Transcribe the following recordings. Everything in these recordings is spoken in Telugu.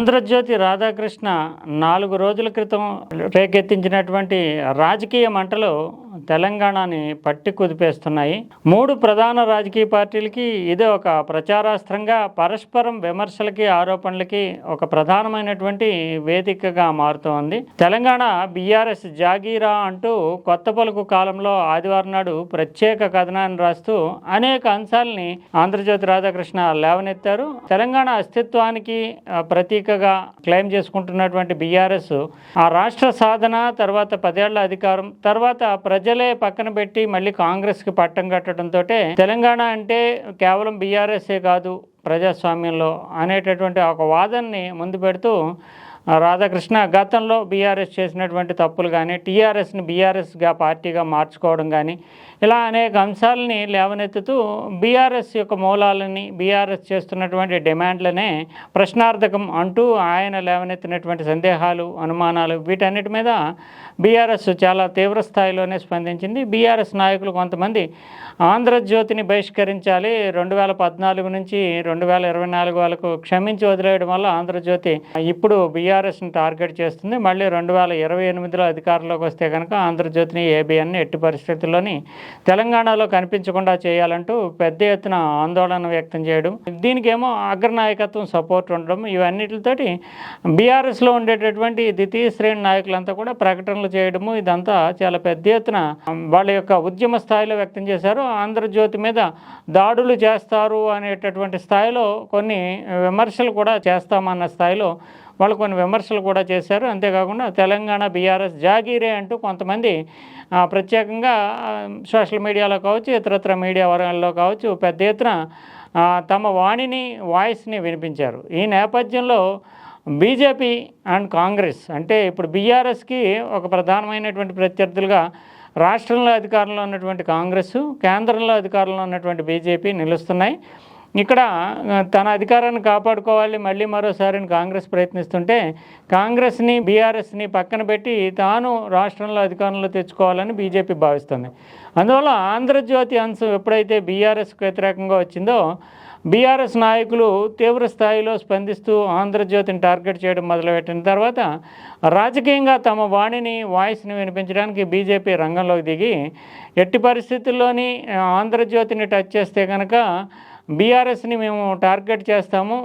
ఆంధ్రజ్యోతి రాధాకృష్ణ నాలుగు రోజుల క్రితం రేకెత్తించినటువంటి రాజకీయ మంటలు తెలంగాణని పట్టి కుదిపేస్తున్నాయి. మూడు ప్రధాన రాజకీయ పార్టీలకి ఇదే ఒక ప్రచారాస్త్రంగా పరస్పరం విమర్శలకి ఆరోపణలకి ఒక ప్రధానమైనటువంటి వేదికగా మారుతోంది. తెలంగాణ బీఆర్ఎస్ జాగీరా అంటూ కొత్త పలుకు కాలంలో ఆదివారం నాడు ప్రత్యేక కథనాన్ని రాస్తూ అనేక అంశాలని ఆంధ్రజ్యోతి రాధాకృష్ణ లేవనెత్తారు. తెలంగాణ అస్తిత్వానికి ప్రతీకగా క్లెయిమ్ చేసుకుంటున్నటువంటి బీఆర్ఎస్ ఆ రాష్ట్ర సాధన తర్వాత పదేళ్ళ అధికారం తర్వాత ప్రజలే పక్కన పెట్టి మళ్ళీ కాంగ్రెస్కి పట్టం కట్టడంతో తెలంగాణ అంటే కేవలం బీఆర్ఎస్ఏ కాదు ప్రజాస్వామ్యంలో అనేటటువంటి ఒక వాదనని ముందు పెడుతూ రాధాకృష్ణ గతంలో బీఆర్ఎస్ చేసినటువంటి తప్పులు కానీ టీఆర్ఎస్ని బీఆర్ఎస్గా పార్టీగా మార్చుకోవడం కానీ ఇలా అనేక అంశాలని లేవనెత్తుతూ బీఆర్ఎస్ యొక్క మూలాలని బీఆర్ఎస్ చేస్తున్నటువంటి డిమాండ్లనే ప్రశ్నార్థకం అంటూ ఆయన లేవనెత్తినటువంటి సందేహాలు అనుమానాలు వీటన్నిటి మీద బీఆర్ఎస్ చాలా తీవ్ర స్థాయిలోనే స్పందించింది. బీఆర్ఎస్ నాయకులు కొంతమంది ఆంధ్రజ్యోతిని బహిష్కరించాలి రెండు వేల పద్నాలుగు నుంచి రెండు వేల ఇరవై నాలుగు వరకు క్షమించి వదిలేయడం వల్ల ఆంధ్రజ్యోతి ఇప్పుడు బీఆర్ టీఆర్ఎస్ని టార్గెట్ చేస్తుంది. మళ్ళీ రెండు వేల ఇరవై ఎనిమిదిలో అధికారంలోకి వస్తే కనుక ఆంధ్రజ్యోతిని ఏబిఎన్ని ఎట్టి పరిస్థితుల్లోని తెలంగాణలో కనిపించకుండా చేయాలంటూ పెద్ద ఎత్తున ఆందోళన వ్యక్తం చేయడం దీనికేమో అగ్రనాయకత్వం సపోర్ట్ ఉండడం ఇవన్నిటితోటి బీఆర్ఎస్లో ఉండేటటువంటి ద్వితీయ శ్రేణి నాయకులంతా కూడా ప్రకటనలు చేయడము ఇదంతా చాలా పెద్ద ఎత్తున వాళ్ళ యొక్క ఉద్యమ స్థాయిలో వ్యక్తం చేశారు. ఆంధ్రజ్యోతి మీద దాడులు చేస్తారు అనేటటువంటి స్థాయిలో కొన్ని విమర్శలు కూడా చేస్తామన్న స్థాయిలో వాళ్ళు కొన్ని విమర్శలు కూడా చేశారు. అంతేకాకుండా తెలంగాణ బీఆర్ఎస్ జాగీరే అంటూ కొంతమంది ప్రత్యేకంగా సోషల్ మీడియాలో కావచ్చు ఇతరత్ర మీడియా వర్గాల్లో కావచ్చు పెద్ద ఎత్తున తమ వాణిని వాయిస్ని వినిపించారు. ఈ నేపథ్యంలో బీజేపీ అండ్ కాంగ్రెస్ అంటే ఇప్పుడు బీఆర్ఎస్కి ఒక ప్రధానమైనటువంటి ప్రత్యర్థులుగా రాష్ట్రంలో అధికారంలో ఉన్నటువంటి కాంగ్రెస్ కేంద్రంలో అధికారంలో ఉన్నటువంటి బీజేపీ నిలుస్తున్నాయి. ఇక్కడ తన అధికారాన్ని కాపాడుకోవాలి మళ్ళీ మరోసారిని కాంగ్రెస్ ప్రయత్నిస్తుంటే కాంగ్రెస్ని బీఆర్ఎస్ని పక్కన పెట్టి తాను రాష్ట్రంలో అధికారంలో తెచ్చుకోవాలని బీజేపీ భావిస్తుంది. అందువల్ల ఆంధ్రజ్యోతి అంశం ఎప్పుడైతే బీఆర్ఎస్కు వ్యతిరేకంగా వచ్చిందో బీఆర్ఎస్ నాయకులు తీవ్ర స్థాయిలో స్పందిస్తూ ఆంధ్రజ్యోతిని టార్గెట్ చేయడం మొదలుపెట్టిన తర్వాత రాజకీయంగా తమ వాణిని వాయిస్ని వినిపించడానికి బీజేపీ రంగంలోకి దిగి ఎట్టి పరిస్థితుల్లోని ఆంధ్రజ్యోతిని టచ్ చేస్తే కనుక బీఆర్ఎస్ని మేము టార్గెట్ చేస్తాము.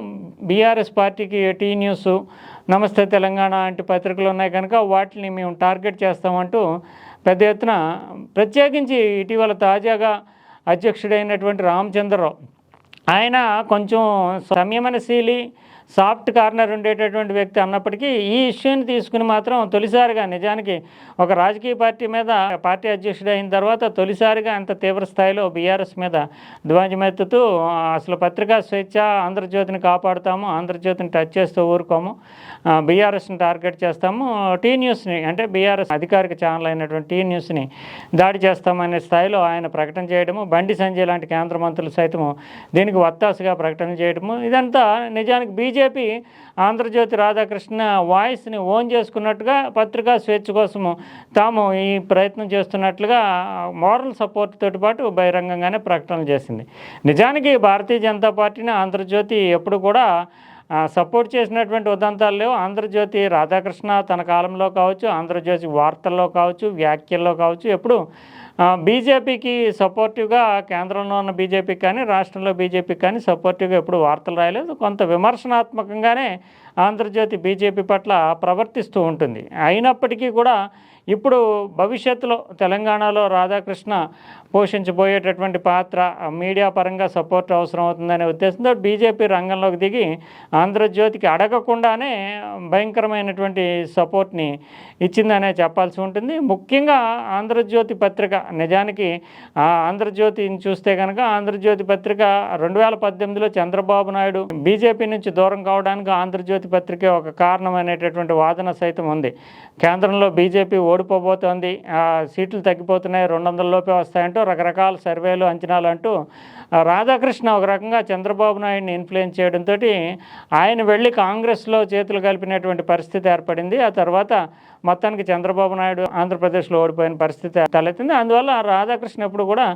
బీఆర్ఎస్ పార్టీకి టీ న్యూస్ నమస్తే తెలంగాణ వంటి పత్రికలు ఉన్నాయి కనుక వాటిని మేము టార్గెట్ చేస్తామంటూ పెద్ద ఎత్తున ప్రత్యేకించి ఇటీవల తాజాగా అధ్యక్షుడైనటువంటి రామచంద్రరావు. ఆయన కొంచెం సంయమనశీలి సాఫ్ట్ కార్నర్ ఉండేటటువంటి వ్యక్తి అన్నప్పటికీ ఈ ఇష్యూని తీసుకుని మాత్రం తొలిసారిగా నిజానికి ఒక రాజకీయ పార్టీ మీద పార్టీ అధ్యక్షుడు అయిన తర్వాత తొలిసారిగా అంత తీవ్ర స్థాయిలో బీఆర్ఎస్ మీద ధ్వజమెత్తుతూ అసలు పత్రికా స్వేచ్ఛ ఆంధ్రజ్యోతిని కాపాడుతాము ఆంధ్రజ్యోతిని టచ్ చేస్తూ ఊరుకోము బీఆర్ఎస్ని టార్గెట్ చేస్తాము టీ న్యూస్ని అంటే బీఆర్ఎస్ అధికారిక ఛానల్ అయినటువంటి టీ న్యూస్ని దాడి చేస్తామనే స్థాయిలో ఆయన ప్రకటన చేయడము బండి సంజయ్ లాంటి కేంద్ర మంత్రులు సైతము దీనికి వత్తాసుగా ప్రకటన చేయడము ఇదంతా నిజానికి బీజేపీ ఆంధ్రజ్యోతి రాధాకృష్ణ వాయిస్ని ఓన్ చేసుకున్నట్టుగా పత్రికా స్వేచ్ఛ కోసము తాము ఈ ప్రయత్నం చేస్తున్నట్లుగా మోరల్ సపోర్ట్ తోటి పాటు బహిరంగంగానే ప్రకటనలు చేసింది. నిజానికి భారతీయ జనతా పార్టీని ఆంధ్రజ్యోతి ఎప్పుడు కూడా సపోర్ట్ చేసినటువంటి ఉదంతాలు లేవు. ఆంధ్రజ్యోతి రాధాకృష్ణ తన కాలంలో కావచ్చు ఆంధ్రజ్యోతి వార్తల్లో కావచ్చు వ్యాఖ్యల్లో కావచ్చు ఎప్పుడు బీజేపీకి సపోర్టివ్గా కేంద్రంలో ఉన్న బీజేపీకి కానీ రాష్ట్రంలో బీజేపీకి కానీ సపోర్టివ్గా ఎప్పుడు వార్తలు రాయలేదు. కొంత విమర్శనాత్మకంగానే ఆంధ్రజ్యోతి బీజేపీ పట్ల ప్రవర్తిస్తూ ఉంటుంది. అయినప్పటికీ కూడా ఇప్పుడు భవిష్యత్తులో తెలంగాణలో రాధాకృష్ణ పోషించబోయేటటువంటి పాత్ర మీడియా పరంగా సపోర్ట్ అవసరం అవుతుందనే ఉద్దేశంతో బీజేపీ రంగంలోకి దిగి ఆంధ్రజ్యోతికి అడగకుండానే భయంకరమైనటువంటి సపోర్ట్ని ఇచ్చిందనే చెప్పాల్సి ఉంటుంది. ముఖ్యంగా ఆంధ్రజ్యోతి పత్రిక నిజానికి ఆంధ్రజ్యోతి ఆంధ్రజ్యోతిని చూస్తే కనుక ఆంధ్రజ్యోతి పత్రిక రెండు వేల పద్దెనిమిదిలో చంద్రబాబు నాయుడు బీజేపీ నుంచి దూరం కావడానికి ఆంధ్రజ్యోతి పత్రిక ఒక కారణం అనేటటువంటి వాదన సైతం ఉంది. కేంద్రంలో బీజేపీ ఓడిపోబోతోంది. సీట్లు తగ్గిపోతున్నాయి. రెండు వందల లోపే వస్తాయంటూ రకరకాల సర్వేలు అంచనాలు అంటూ రాధాకృష్ణ ఒక రకంగా చంద్రబాబు నాయుడిని ఇన్ఫ్లుయెన్స్ చేయడంతో ఆయన వెళ్ళి కాంగ్రెస్లో చేతులు కలిపినటువంటి పరిస్థితి ఏర్పడింది. ఆ తర్వాత మొత్తానికి చంద్రబాబు నాయుడు ఆంధ్రప్రదేశ్లో ఓడిపోయిన పరిస్థితి తలెత్తింది. అందువల్ల రాధాకృష్ణ ఎప్పుడు కూడా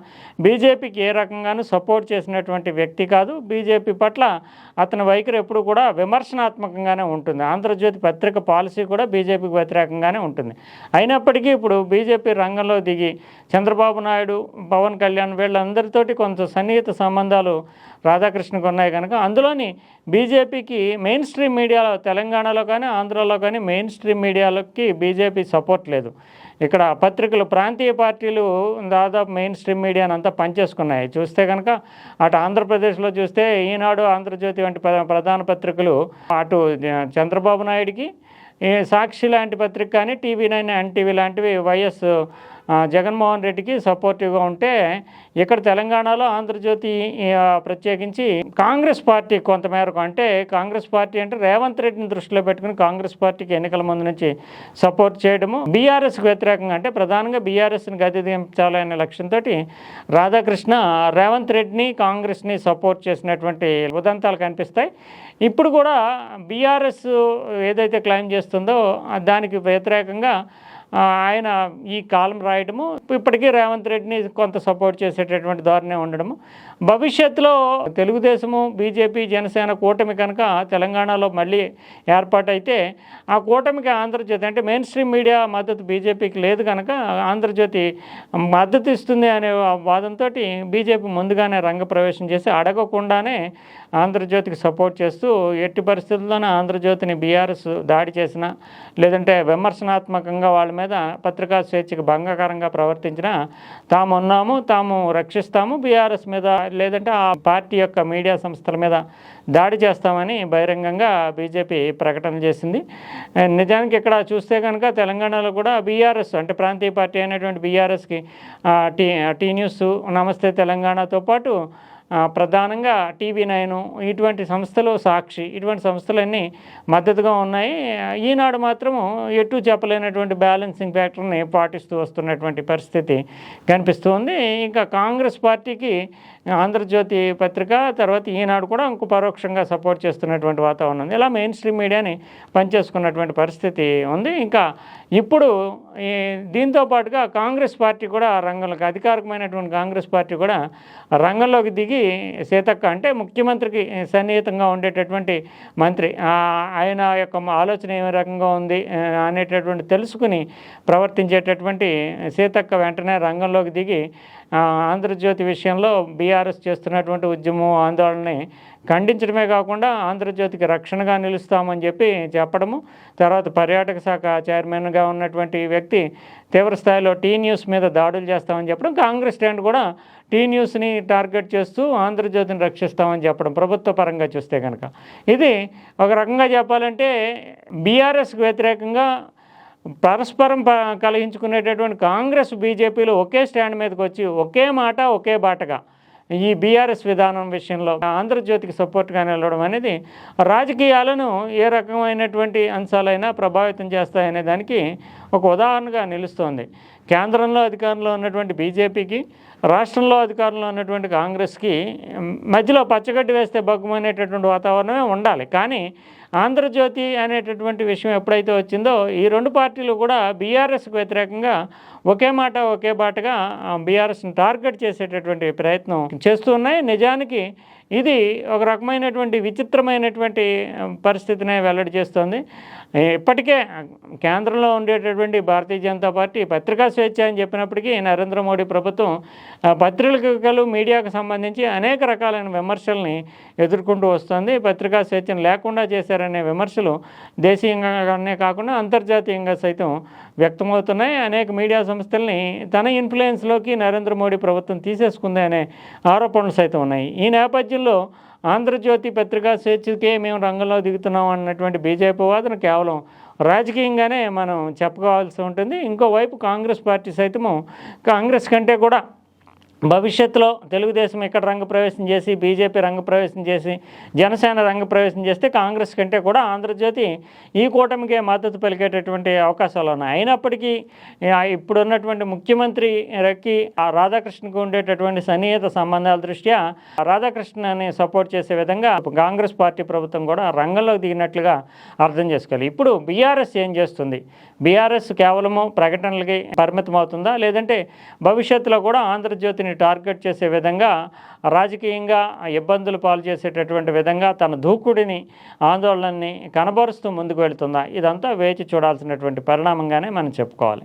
బీజేపీకి ఏ రకంగానూ సపోర్ట్ చేసినటువంటి వ్యక్తి కాదు. బీజేపీ పట్ల అతని వైఖరి ఎప్పుడు కూడా విమర్శనాత్మకంగానే ఉంటుంది. ఆంధ్రజ్యోతి పత్రిక పాలసీ కూడా బీజేపీకి వ్యతిరేకంగానే ఉంటుంది. అయినప్పటికీ ఇప్పుడు బీజేపీ రంగంలో దిగి చంద్రబాబు నాయుడు పవన్ కళ్యాణ్ వీళ్ళందరితోటి కొంత సన్నిహిత సంబంధాలు రాధాకృష్ణకు ఉన్నాయి కనుక అందులోని బీజేపీకి మెయిన్ స్ట్రీమ్ మీడియాలో తెలంగాణలో కానీ ఆంధ్రాలో కానీ మెయిన్ స్ట్రీమ్ మీడియాలకి బీజేపీ సపోర్ట్ లేదు. ఇక్కడ పత్రికలు ప్రాంతీయ పార్టీలు దాదాపు మెయిన్ స్ట్రీమ్ మీడియాని అంతా పనిచేసుకున్నాయి. చూస్తే కనుక అటు ఆంధ్రప్రదేశ్లో చూస్తే ఈనాడు ఆంధ్రజ్యోతి వంటి ప్ర- ప్రధాన పత్రికలు అటు చంద్రబాబు నాయుడికి సాక్షి లాంటి పత్రిక కానీ టీవీ నైన్ ఎన్టీవీ లాంటివి వైఎస్ జగన్మోహన్ రెడ్డికి సపోర్టివ్గా ఉంటే ఇక్కడ తెలంగాణలో ఆంధ్రజ్యోతి ప్రత్యేకించి కాంగ్రెస్ పార్టీ కొంతమేరకు అంటే కాంగ్రెస్ పార్టీ అంటే రేవంత్ రెడ్డిని దృష్టిలో పెట్టుకుని కాంగ్రెస్ పార్టీకి ఎన్నికల ముందు నుంచి సపోర్ట్ చేయడము బీఆర్ఎస్కి వ్యతిరేకంగా అంటే ప్రధానంగా బీఆర్ఎస్ని గతిదించాలనే లక్ష్యంతో రాధాకృష్ణ రేవంత్ రెడ్డిని కాంగ్రెస్ని సపోర్ట్ చేసినటువంటి ఉదంతాలు కనిపిస్తాయి. ఇప్పుడు కూడా బీఆర్ఎస్ ఏదైతే క్లెయిమ్ చేస్తుందో దానికి వ్యతిరేకంగా ఆయన ఈ కాలం రాయడము ఇప్పటికీ రేవంత్ రెడ్డిని కొంత సపోర్ట్ చేసేటటువంటి ధోరణి ఉండడము. భవిష్యత్తులో తెలుగుదేశము బీజేపీ జనసేన కూటమి కనుక తెలంగాణలో మళ్ళీ ఏర్పాటైతే ఆ కూటమికి ఆంధ్రజ్యోతి అంటే మెయిన్ స్ట్రీమ్ మీడియా మద్దతు బీజేపీకి లేదు కనుక ఆంధ్రజ్యోతి మద్దతు ఇస్తుంది అనే వాదంతో బీజేపీ ముందుగానే రంగప్రవేశం చేసి అడగకుండానే ఆంధ్రజ్యోతికి సపోర్ట్ చేస్తూ ఎట్టి పరిస్థితుల్లోనే ఆంధ్రజ్యోతిని బీఆర్ఎస్ దాడి చేసిన లేదంటే విమర్శనాత్మకంగా వాళ్ళ మీద పత్రికా స్వేచ్ఛకు భంగకరంగా ప్రవర్తించిన తాము ఉన్నాము తాము రక్షిస్తాము బీఆర్ఎస్ మీద లేదంటే ఆ పార్టీ యొక్క మీడియా సంస్థల మీద దాడి చేస్తామని బహిరంగంగా బీజేపీ ప్రకటన చేసింది. నిజానికి ఇక్కడ చూస్తే కనుక తెలంగాణలో కూడా బీఆర్ఎస్ అంటే ప్రాంతీయ పార్టీ అయినటువంటి బీఆర్ఎస్కి టీ టీ న్యూస్ నమస్తే తెలంగాణతో పాటు ప్రధానంగా టీవీ నైను ఇటువంటి సంస్థలు సాక్షి ఇటువంటి సంస్థలన్నీ మద్దతుగా ఉన్నాయి. ఈనాడు మాత్రము ఎటు చెప్పలేనటువంటి బ్యాలెన్సింగ్ ఫ్యాక్టర్ని పాటిస్తూ వస్తున్నటువంటి పరిస్థితి కనిపిస్తుంది ఇంకా కాంగ్రెస్ పార్టీకి ఆంధ్రజ్యోతి పత్రిక తర్వాత ఈనాడు కూడా ఇంకో పరోక్షంగా సపోర్ట్ చేస్తున్నటువంటి వాతావరణం ఉంది. ఇలా మెయిన్ స్ట్రీమ్ మీడియాని పనిచేసుకున్నటువంటి పరిస్థితి ఉంది. ఇంకా ఇప్పుడు ఈ దీంతో పాటుగా కాంగ్రెస్ పార్టీ కూడా రంగంలోకి అధికారికమైనటువంటి కాంగ్రెస్ పార్టీ కూడా రంగంలోకి దిగి సీతక్క అంటే ముఖ్యమంత్రికి సన్నిహితంగా ఉండేటటువంటి మంత్రి. ఆయన యొక్క ఆలోచన ఏ రకంగా ఉంది అనేటటువంటి తెలుసుకుని ప్రవర్తించేటటువంటి సీతక్క వెంటనే రంగంలోకి దిగి ఆంధ్రజ్యోతి విషయంలో బీఆర్ఎస్ చేస్తున్నటువంటి ఉద్యమం ఆందోళనని ఖండించడమే కాకుండా ఆంధ్రజ్యోతికి రక్షణగా నిలుస్తామని చెప్పి చెప్పడము. తర్వాత పర్యాటక శాఖ చైర్మన్గా ఉన్నటువంటి వ్యక్తి తీవ్ర స్థాయిలో టీ న్యూస్ మీద దాడులు చేస్తామని చెప్పడం. కాంగ్రెస్ స్టాండ్ కూడా టీ న్యూస్ని టార్గెట్ చేస్తూ ఆంధ్రజ్యోతిని రక్షిస్తామని చెప్పడం ప్రభుత్వ పరంగా చూస్తే కనుక ఇది ఒక రకంగా చెప్పాలంటే బీఆర్ఎస్కి వ్యతిరేకంగా పరస్పరం ప కలిగించుకునేటటువంటి కాంగ్రెస్ బీజేపీలు ఒకే స్టాండ్ మీదకి వచ్చి ఒకే మాట ఒకే బాటగా ఈ బీఆర్ఎస్ విధానం విషయంలో ఆంధ్రజ్యోతికి సపోర్ట్గా నిలవడం అనేది రాజకీయాలను ఏ రకమైనటువంటి అంశాలైనా ప్రభావితం చేస్తాయనే దానికి ఒక ఉదాహరణగా నిలుస్తోంది. కేంద్రంలో అధికారంలో ఉన్నటువంటి బీజేపీకి రాష్ట్రంలో అధికారంలో ఉన్నటువంటి కాంగ్రెస్కి మధ్యలో పచ్చగడ్డి వేస్తే బగ్గుమనేటటువంటి వాతావరణమే ఉండాలి. కానీ ఆంధ్రజ్యోతి అనేటటువంటి విషయం ఎప్పుడైతే వచ్చిందో ఈ రెండు పార్టీలు కూడా బీఆర్ఎస్కి వ్యతిరేకంగా ఒకే మాట ఒకే బాటగా బీఆర్ఎస్ని టార్గెట్ చేసేటటువంటి ప్రయత్నం చేస్తూ ఉన్నాయి. నిజానికి ఇది ఒక రకమైనటువంటి విచిత్రమైనటువంటి పరిస్థితిని వెల్లడి చేస్తోంది. ఇప్పటికే కేంద్రంలో ఉండేటటువంటి భారతీయ జనతా పార్టీ పత్రికా స్వేచ్ఛ అని చెప్పినప్పటికీ నరేంద్ర మోడీ ప్రభుత్వం ఆ, పత్రికలు మీడియాకు సంబంధించి అనేక రకాలైన విమర్శల్ని ఎదుర్కొంటూ వస్తుంది. పత్రికా స్వేచ్ఛను లేకుండా చేశారనే విమర్శలు దేశీయంగానే కాకుండా అంతర్జాతీయంగా సైతం వ్యక్తమవుతున్నాయి. అనేక మీడియా సంస్థల్ని తన ఇన్ఫ్లుయెన్స్లోకి నరేంద్ర మోడీ ప్రభుత్వం తీసేసుకుంది అనే ఆరోపణలు సైతం ఉన్నాయి. ఈ నేపథ్యంలో ఆంధ్రజ్యోతి పత్రికా స్వేచ్ఛకే మేము రంగంలో దిగుతున్నాం అన్నటువంటి బీజేపీ వాదన కేవలం రాజకీయంగానే మనం చెప్పుకోవాల్సి ఉంటుంది. ఇంకోవైపు కాంగ్రెస్ పార్టీ సైతము కాంగ్రెస్ కంటే కూడా భవిష్యత్తులో తెలుగుదేశం ఇక్కడ రంగ ప్రవేశం చేసి బీజేపీ రంగు ప్రవేశం చేసి జనసేన రంగ ప్రవేశం చేస్తే కాంగ్రెస్ కంటే కూడా ఆంధ్రజ్యోతి ఈ కూటమికే మద్దతు పలికేటటువంటి అవకాశాలు ఉన్నాయి. అయినప్పటికీ ఇప్పుడున్నటువంటి ఇప్పుడున్నటువంటి ముఖ్యమంత్రికి ఆ రాధాకృష్ణకు ఉండేటటువంటి సన్నిహిత సంబంధాల దృష్ట్యా రాధాకృష్ణని సపోర్ట్ చేసే విధంగా కాంగ్రెస్ పార్టీ ప్రభుత్వం కూడా రంగంలోకి దిగినట్లుగా అర్థం చేసుకోవాలి. ఇప్పుడు బీఆర్ఎస్ ఏం చేస్తుంది? బీఆర్ఎస్ కేవలము ప్రకటనలకి పరిమితం అవుతుందా లేదంటే భవిష్యత్తులో కూడా ఆంధ్రజ్యోతిని టార్గెట్ చేసే విధంగా రాజకీయంగా ఇబ్బందులు పాలు చేసేటటువంటి విధంగా తన దూకుడిని ఆందోళనని కనబరుస్తూ ముందుకు వెళుతుందా? ఇదంతా వేచి చూడాల్సినటువంటి పరిణామంగానే మనం చెప్పుకోవాలి.